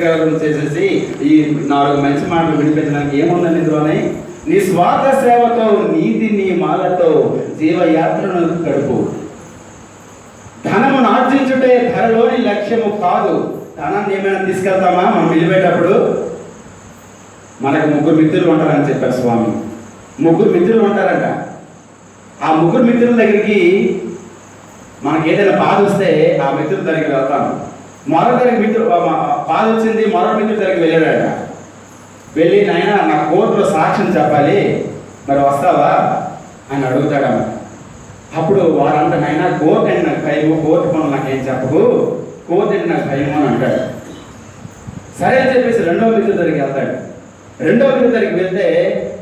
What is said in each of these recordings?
గారు చేసేసి ఈ నాలుగు మంచి మాటలు వినిపించడానికి ఏముందని ఇందులోనే? నీ స్వార్థ సేవతో నీతి నీ మాలతో జీవయాత్రను గడుపు. ధనము ఆర్జించుటే ధరలోని లక్ష్యము కాదు. ధనాన్ని ఏమైనా తీసుకెళ్తామా? మనం వెళ్ళిపోయేటప్పుడు మనకు ముగ్గురు మిత్రులు ఉంటారని చెప్పారు స్వామి. ముగ్గురు మిత్రులు ఉంటారంట. ఆ ముగ్గురు మిత్రుల దగ్గరికి మనకి ఏదైనా బాధ వస్తే ఆ మిత్రుల దగ్గరికి వెళ్తాం మరో మిత్రులు మిత్రుడు బాధ వచ్చింది మరో మిత్రుడి దగ్గరికి వెళ్ళాడట. వెళ్ళి నాయన నా కోర్టులో సాక్ష్యం చెప్పాలి. మరి వస్తావా? అని అడుగుతాడమ్మ. అప్పుడు వారంతా నాయన కోర్టు అంటే నాకు భయము కోర్టు పనులు నాకేం చెప్పకు. కోర్టు అంటే నాకు భయము అని అంటాడు. సరే అని చెప్పేసి రెండో మిత్రుడి దగ్గరికి వెళ్తాడు. రెండో మిత్రుడి దగ్గరికి వెళ్తే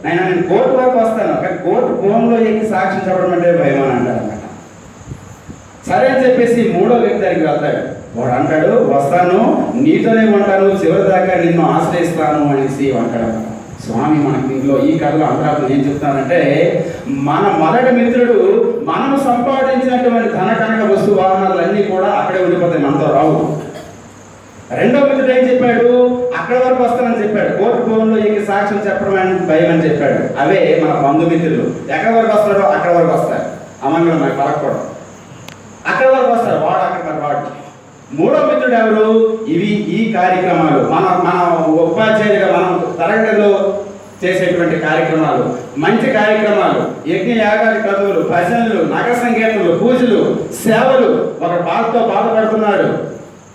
నాయన నేను కోర్టు వరకు వస్తాను కానీ కోర్టు ఫోన్లో ఎక్కి సాక్ష్యం చెప్పడం అంటే భయం అని అంటాడు అన్నమాట సరే అని చెప్పేసి మూడో వ్యక్తి దగ్గరికి వెళ్తాడు. వాడు అంటాడు వస్తాను నీతోనే ఉంటాను చివరి దాకా నిన్ను ఆశ్రయిస్తాను అనేసి అంటాడు. స్వామి మనకి ఇంట్లో ఈ కథలో అంతరాత్మ ఏం చెప్తానంటే మన మొదటి మిత్రుడు మనము సంపాదించినటువంటి ధన కనక వస్తు వాహనాలన్నీ కూడా అక్కడే ఉండిపోతాయి మనతో రావు. రెండో మిత్రుడు ఏం చెప్పాడు? అక్కడ వరకు వస్తానని చెప్పాడు. కోర్టు భవన్లో ఎక్కి సాక్ష్యం చెప్పడం అని భయం అని చెప్పాడు. అవే మన బంధుమిత్రులు. ఎక్కడ వరకు వస్తాడో అక్కడ వరకు వస్తారు అమంగళం మనకు పలకూడదు అక్కడ వరకు వస్తారు వాడు అక్కడ మరి వాడు మూడో మిత్రుడు ఎవరు? ఇవి ఈ కార్యక్రమాలు. మన మన ఉపాధ్యాయులుగా మనం తరగతిలో చేసేటువంటి కార్యక్రమాలు. మంచి కార్యక్రమాలు. యజ్ఞ యాగాది కథలు భజనలు నగర సంగీతలు పూజలు సేవలు. ఒక బాధతో బాధపడుతున్నాడు.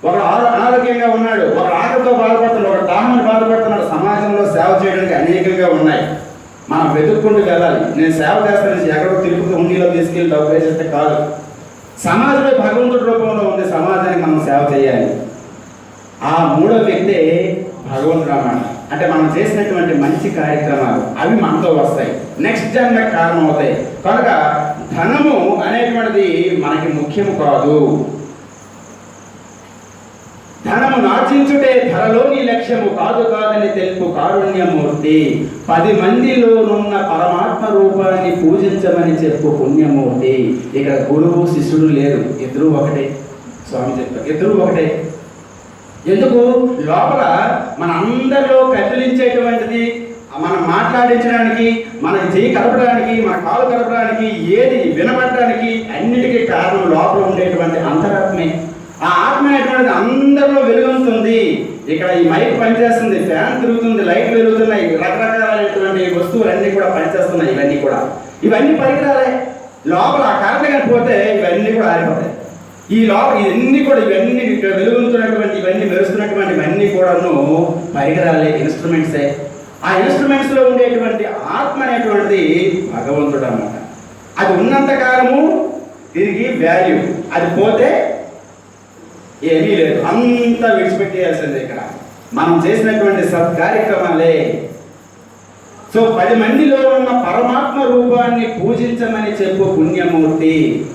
ఒక అనారోగ్యంగా ఉన్నాడు. ఒక ఆకలితో బాధపడుతున్నాడు. ఒక దాహమని బాధపడుతున్నాడు. సమాజంలో సేవ చేయడానికి అనేకంగా ఉన్నాయి. మనం వెతుక్కుంటూ వెళ్ళాలి. నేను సేవ చేస్తాను ఎక్కడో తిరుపతి ఉండిలో తీసుకెళ్ళి డబ్బు వేసేస్తే కాదు. సమాజంలో భగవంతుడి రూపంలో ఉంది సమాజానికి మనం సేవ చేయాలి. ఆ మూడో వ్యక్తే భగవంతుడు అన్నమాట. అంటే మనం చేసినటువంటి మంచి కార్యక్రమాలు అవి మనతో వస్తాయి. నెక్స్ట్ జన్మకి కారణం అవుతాయి కనుక ధనము అనేటువంటిది మనకి ముఖ్యం కాదు. ధనము ధరలోని లక్ష్యము కాదు కాదని తెలుపు కారుణ్యమూర్తి. పది మందిలోనున్న పరమాత్మ రూపాన్ని పూజించమని చెప్పు పుణ్యమూర్తి. ఇక్కడ గురువు శిష్యుడు లేరు. ఇద్దరు ఒకటే. స్వామి చెప్పారు. ఇద్దరు ఒకటే. ఎందుకు? లోపల మన అందరిలో కదిలించేటువంటిది మనం మాట్లాడించడానికి మన చేయి కలపడానికి మన కాలు కలపడానికి ఏది వినపడడానికి అన్నిటికీ కారణం లోపల ఉండేటువంటి అంతరాత్మే. ఆ ఆత్మ అనేటువంటిది అందరిలో వెలుగుతుంది ఇక్కడ ఈ మైక్ పనిచేస్తుంది ఫ్యాన్ తిరుగుతుంది లైట్ వెలుగుతున్నాయి రకరకాలైనటువంటి వస్తువులన్నీ కూడా పనిచేస్తున్నాయి ఇవన్నీ కూడా. ఇవన్నీ పరికరాలే. లోపల ఆ కరెంట్ కానీ పోతే ఇవన్నీ కూడా ఆరిపోతాయి. ఈ లోపల ఇవన్నీ కూడా ఇవన్నీ ఇక్కడ వెలుగుతున్నటువంటి ఇవన్నీ మెరుస్తున్నటువంటి ఇవన్నీ కూడాను పరికరాలే ఇన్స్ట్రుమెంట్సే ఆ ఇన్స్ట్రుమెంట్స్లో ఉండేటువంటి ఆత్మ అనేటువంటిది భగవంతుడు అన్నమాట. అది ఉన్నంత కాలము దీనికి వాల్యూ అది పోతే ఏమీ లేదు. అంతా విడిచిపెట్టేయాల్సిందే ఇక్కడ. మనం చేసినటువంటి సత్కార్యక్రమాలే. సో పది మందిలో ఉన్న పరమాత్మ రూపాన్ని పూజించమని చెప్పు పుణ్యమూర్తి.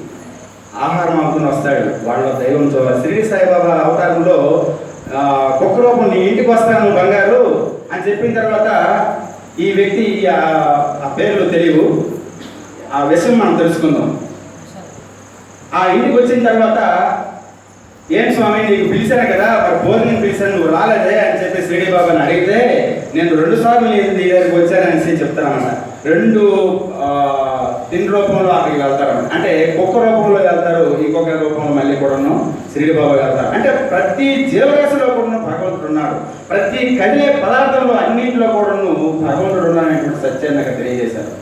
ఆహారం అమ్ముకుని వస్తాడు. వాళ్ళ దైవం చూడాలి శ్రీ సాయిబాబా అవతారంలో కుక్క రూపం నీ ఇంటికి వస్తాను బంగారు అని చెప్పిన తర్వాత ఈ వ్యక్తి ఆ ఆ పేర్లు తెలియవు. ఆ విషయం మనం తెలుసుకుందాం. ఆ ఇంటికి వచ్చిన తర్వాత ఏం స్వామి నీకు పిలిచాను కదా మరి భోజనం పిలిచాను నువ్వు రాలేదే అని చెప్పి శ్రీడి బాబాని అడిగితే నేను రెండు సార్లు నేను నీ దగ్గరికి వచ్చానని చెప్తానమాట రెండు తిన్ రూపంలో అక్కడికి వెళ్తారు అంటే కుక్క రూపంలో వెళ్తారు ఇంకొక రూపంలో మళ్ళీ కూడాను శ్రీడి బాబా వెళ్తారు. అంటే ప్రతి జీవరాశిలో కూడా భగవంతుడు ఉన్నాడు. ప్రతి కదిలే పదార్థంలో అన్నింటిలో కూడాను భగవంతుడు ఉన్నాడనేటువంటి సత్యాన్ని నాకు తెలియజేశారు.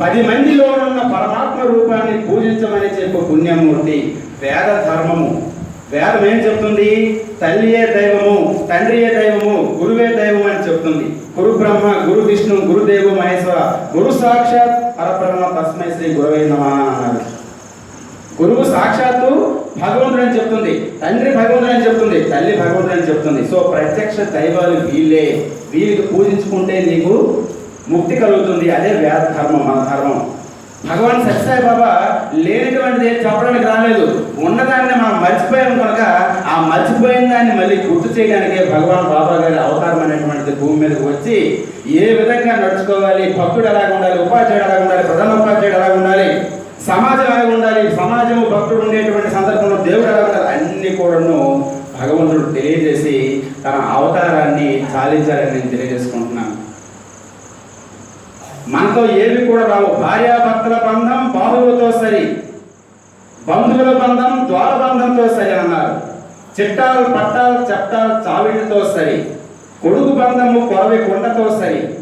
పది మందిలో ఉన్న పరమాత్మ రూపాన్ని పూజించమని చెప్పే పుణ్యమూర్తి వేద ధర్మము వేదం ఏం చెప్తుంది? తల్లియే దైవము తండ్రియే దైవము గురువే దైవం అని చెప్తుంది. గురు బ్రహ్మ గురు విష్ణు గురుదేవు మహేశ్వర గురు సాక్షాత్ పరబ్రహ్మ తస్మై శ్రీ గురవే అన్నారు. గురువు సాక్షాత్తు భగవంతుడు అని చెప్తుంది. తండ్రి భగవంతుడు అని చెప్తుంది. తల్లి భగవంతుడు అని చెప్తుంది. సో ప్రత్యక్ష దైవాలు వీళ్ళే. వీళ్ళకి పూజించుకుంటే నీకు ముక్తి కలుగుతుంది. అదే వేద ధర్మం మన ధర్మం. భగవాన్ సత్యసాయి బాబా లేనటువంటిది ఏం చెప్పడానికి రాలేదు. ఉన్నదాన్ని మనం మర్చిపోయాం కనుక ఆ మర్చిపోయిన దాన్ని మళ్ళీ గుర్తు చేయడానికే భగవాన్ బాబా గారి అవతారం అనేటువంటిది భూమి మీదకి వచ్చి ఏ విధంగా నడుచుకోవాలి భక్తుడు ఎలాగ ఉండాలి ఉపాధ్యాయుడు ఎలాగ ఉండాలి ప్రధాన ఉపాధ్యాయుడు ఎలాగ ఉండాలి సమాజం ఎలాగ ఉండాలి సమాజము భక్తుడు ఉండేటువంటి సందర్భంలో దేవుడు ఎలా ఉండాలి అన్ని కూడాను భగవంతుడు తెలియజేసి తన అవతారాన్ని చాలించాలని నేను తెలియజేసుకుంటున్నాను. మనతో ఏవి కూడా రావు. భార్య బంధం బాహువులతో సరి బంధువుల బంధం ద్వార బంధంతో సరి అన్నారు. చిట్టాలు పట్టాలు చట్టాలు చావిడితో సరి. కొడుకు బంధము కొరవి కొండతో సరి.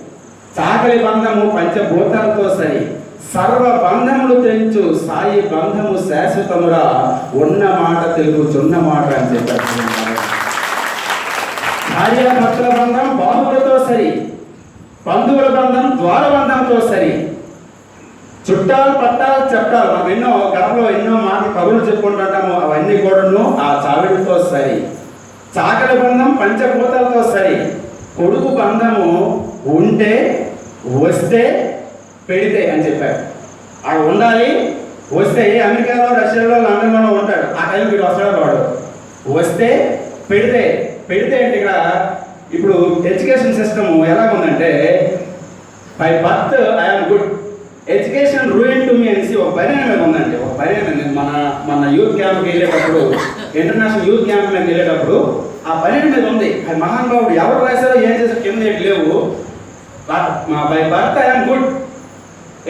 చాకలి బంధము పంచభూతాలతో సరి. సర్వ బంధములు తెంచు సాయి బంధము శాశ్వతమురా. ఉన్న మాట తెలుగుచున్న మాట అని చెప్పారు. భార్యాభర్తల బంధం బాహువులతో సరి. బంధువుల బంధం ద్వార బంధంతో సరి. చుట్టాలు పట్టాలు చెప్తారు మనం ఎన్నో గడపలో ఎన్నో మాటలు కబుర్లు చెప్పుకుంటుంటాము. అవన్నీ కూడాను ఆ చావిడితో సరి. చాకలి బంధం పంచభూతాలతో సరి. కొడుకు బంధము ఉంటే వస్తే పెడితే అని చెప్పారు. అక్కడ ఉండాలి వస్తే అమెరికాలో రష్యాలో లండన్లో ఉంటాడు. ఆ టైం వీడు వస్తాడు వాడు. వస్తే పెడితే పెడితే అంటే ఇక్కడ ఇప్పుడు ఎడ్యుకేషన్ సిస్టమ్ ఎలా ఉందంటే by birth I'm good. Education ruin to me అనేసి ఒక పరిణామం ఉందండి. ఒక పరిణామం మన మన యూత్ క్యాంప్కి వెళ్ళేటప్పుడు ఇంటర్నేషనల్ యూత్ క్యాంప్ మీద వెళ్ళేటప్పుడు ఆ పరిణామం మీద ఉంది. అది మహానుభావుడు ఎవరు రాశారో ఏం చేశారో కింద లేవు. By birth I'm good.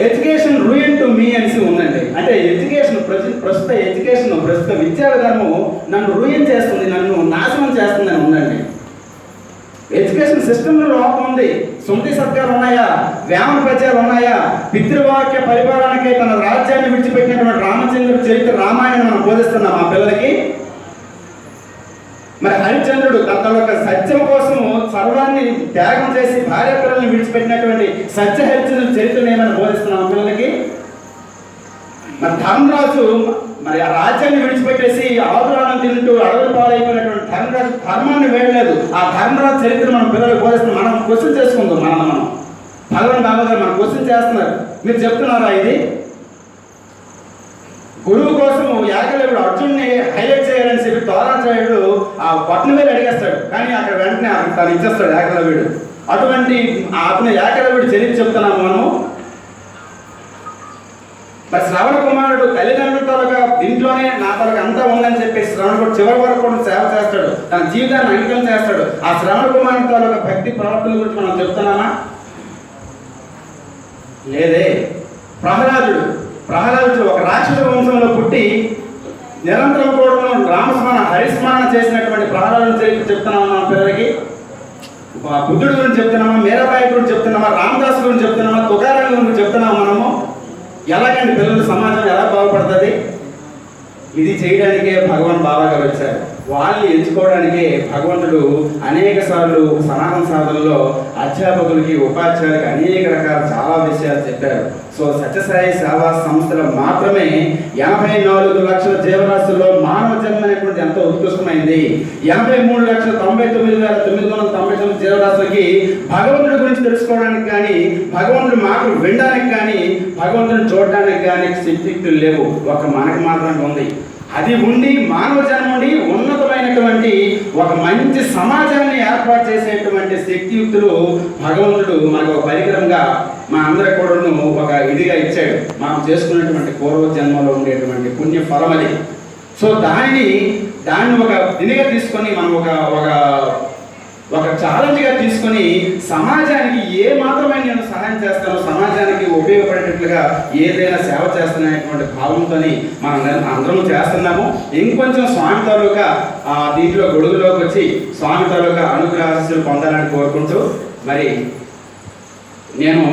Education ruin to me అనేసి ఉందండి. అంటే ఎడ్యుకేషన్ ప్రస్తుత ఎడ్యుకేషన్ ప్రస్తుత విద్యా విధానము నన్ను రూయిన్ చేస్తుంది నన్ను నాశనం చేస్తుందని ఉందండి. ఎడ్యుకేషన్ సిస్టంలో లోపం ఉంది. సుమతి సత్యాలు ఉన్నాయా? వేమన పద్యాలు ఉన్నాయా? పితృవాక్య పరిపాలనకై తన రాజ్యాన్ని విడిచిపెట్టినటువంటి రామచంద్రుడు చరిత్ర రామాయణం మనం బోధిస్తున్నాం ఆ పిల్లలకి. మరి హరిచంద్రుడు తన యొక్క సత్యం కోసం సర్వాన్ని త్యాగం చేసి భార్య పిల్లల్ని విడిచిపెట్టినటువంటి సత్య హరిచంద్రుడు చరిత్రను ఏమైనా బోధిస్తున్నాం పిల్లలకి? మరి ధర్మరాజు మరి ఆ రాజ్యాన్ని విడిచిపెట్టేసి ఆదురాలను తింటూ అడవులు పాలైపోయినటువంటి ధర్మరాజు ధర్మాన్ని వేయలేదు. ఆ ధర్మరాజు చరిత్ర మన పిల్లలకు బోధిస్తున్నాం మనం క్వశ్చన్ చేసుకుందాం మనం మనం. భగవాన్ బాబా గారు మనం క్వశ్చన్ చేస్తున్నారు. మీరు చెప్తున్నారా ఇది? గురువు కోసం యాగలేవుడు అర్జున్ని హైలైట్ చేయాలని చెప్పి తోరాచార్యుడు ఆ పట్నం మీద అడిగేస్తాడు. కానీ అక్కడ వెంటనే తను ఇచ్చేస్తాడు యాగలవీడు. అటువంటి అతను ఏకలవ్యుడు చరిత్ర చెప్తున్నాము మనము మరి శ్రవణ కుమారుడు తల్లిదండ్రుల తాలూకా దీంట్లోనే నా తాలూకా అంతా ఉందని చెప్పి శ్రవణకుడు చివరి వరకు కూడా సేవ చేస్తాడు. తన జీవితాన్ని అంకితం చేస్తాడు. ఆ శ్రవణ కుమారుడు తాలూకా భక్తి ప్రవర్తన గురించి మనం చెప్తున్నామా? లేదే. ప్రహ్లాదుడు ప్రహ్లాదుడు ఒక రాక్షస వంశంలో పుట్టి నిరంతరం కూడా రామస్మరణ హరిస్మరణ చేసినటువంటి ప్రహ్లాదుని చరిత్ర చెప్తున్నాము మన పిల్లలకి? బుద్ధుడు గురించి చెప్తున్నామా? మీరాబాయి గురించి చెప్తున్నామా? రామదాసు గురించి చెప్తున్నామా? తుకారాం గురించి చెప్తున్నామా మనము? ఎలాగండి పిల్లల సమాజం ఎలా బాగుపడుతుంది? ఇది చేయడానికే భగవాన్ బాబాగా వచ్చారు. వాళ్ళని ఎంచుకోవడానికే భగవంతుడు అనేక సార్లు సనాతన సాధనలో అధ్యాపకులకి ఉపాధ్యాయులకి అనేక రకాల చాలా విషయాలు చెప్పారు. సో సత్యసాయి సేవా సంస్థలు మాత్రమే ఎనభై నాలుగు లక్షల జీవరాశుల్లో మానవ జన్మ అనేటువంటి ఎంతో ఉత్కృష్టమైంది. ఎనభై మూడు లక్షల తొంభై తొమ్మిది వేల తొమ్మిది వందల తొంభై జీవరాశులకి భగవంతుడి గురించి తెలుసుకోవడానికి కానీ భగవంతుడి మాటలు వినడానికి కానీ భగవంతుని చూడడానికి కానీ శక్తియుక్తులు లేవు. ఒక మనకు మాత్రమే ఉంది. అది ఉండి మానవ జన్మ ఉండి ఉన్నతమైనటువంటి ఒక మంచి సమాజాన్ని ఏర్పాటు చేసేటువంటి శక్తియుక్తులు భగవంతుడు మనకు ఒక పరికరంగా మా అందరి కూడా ఒక ఇదిగా ఇచ్చాడు. మనం చేసుకున్నటువంటి పూర్వ జన్మలో ఉండేటువంటి పుణ్య ఫలం అది. సో దానిని దాన్ని ఒక దినిగా తీసుకొని మనం ఒక ఒక ఒక ఛాలెంజ్గా తీసుకొని సమాజానికి ఏ మాత్రమే నేను సహాయం చేస్తానో సమాజానికి ఉపయోగపడేటట్లుగా ఏదైనా సేవ చేస్తున్నటువంటి భావంతోని మనం అందరం చేస్తున్నాము. ఇంకొంచెం స్వామి తాలూకా ఆ, దీంట్లో గొడుగులోకి వచ్చి స్వామి తాలూకా అనుగ్రహాశీస్సులు పొందాలని కోరుకుంటూ మరి నేను